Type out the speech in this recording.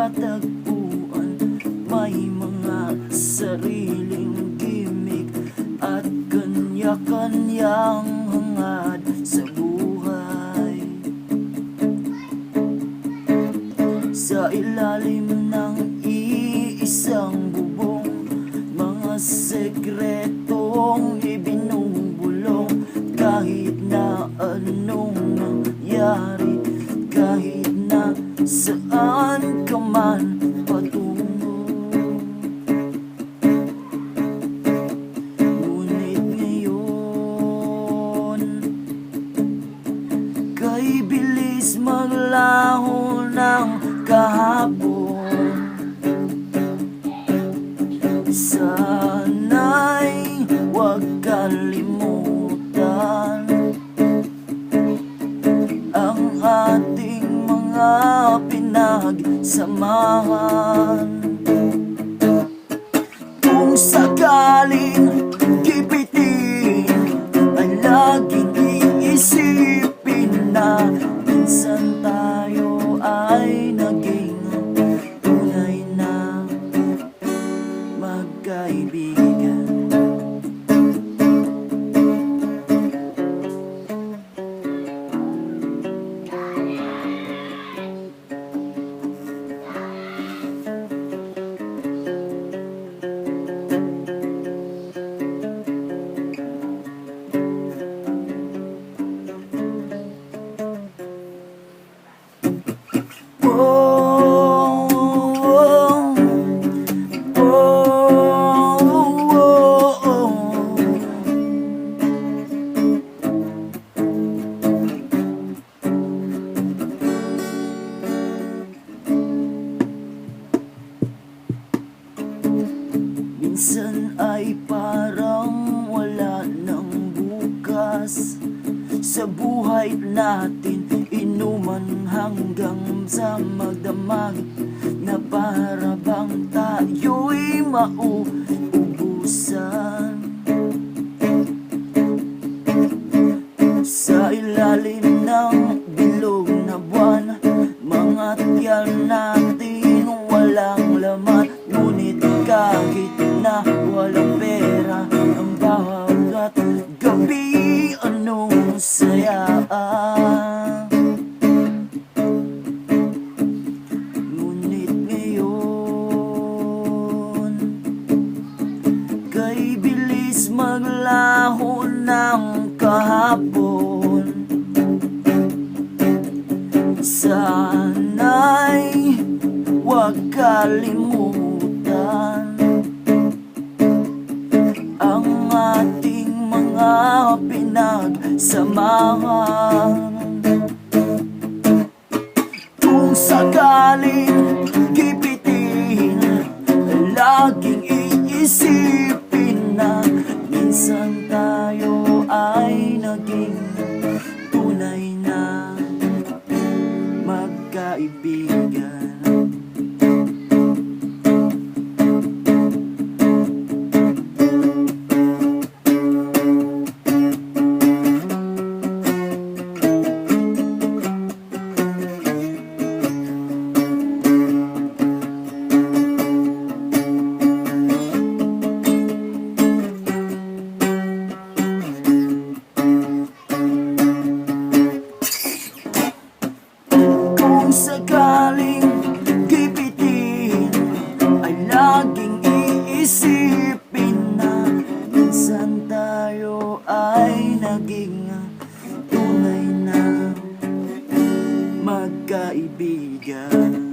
matatagpuan. May mga sariling gimmick At kanya-kanyang hangad sa buhay. Sa ilalim ng iisang bubong Mga sekretong ibinubulong. Kahit na anong nangyari Kahit na sa pinagsamahan Kung sakaling gipitin Ay laging iisipin na Minsan tayo ay naging tunay na magkaibigan Minsan ay parang wala ng bukas. Sa buhay natin Inuman hanggang sa magdamag. Na para bang tayo'y mauubusan ng kahapon Sana'y huwag kalimutan Ang ating mga pinagsamahan. Kung sakaling begun.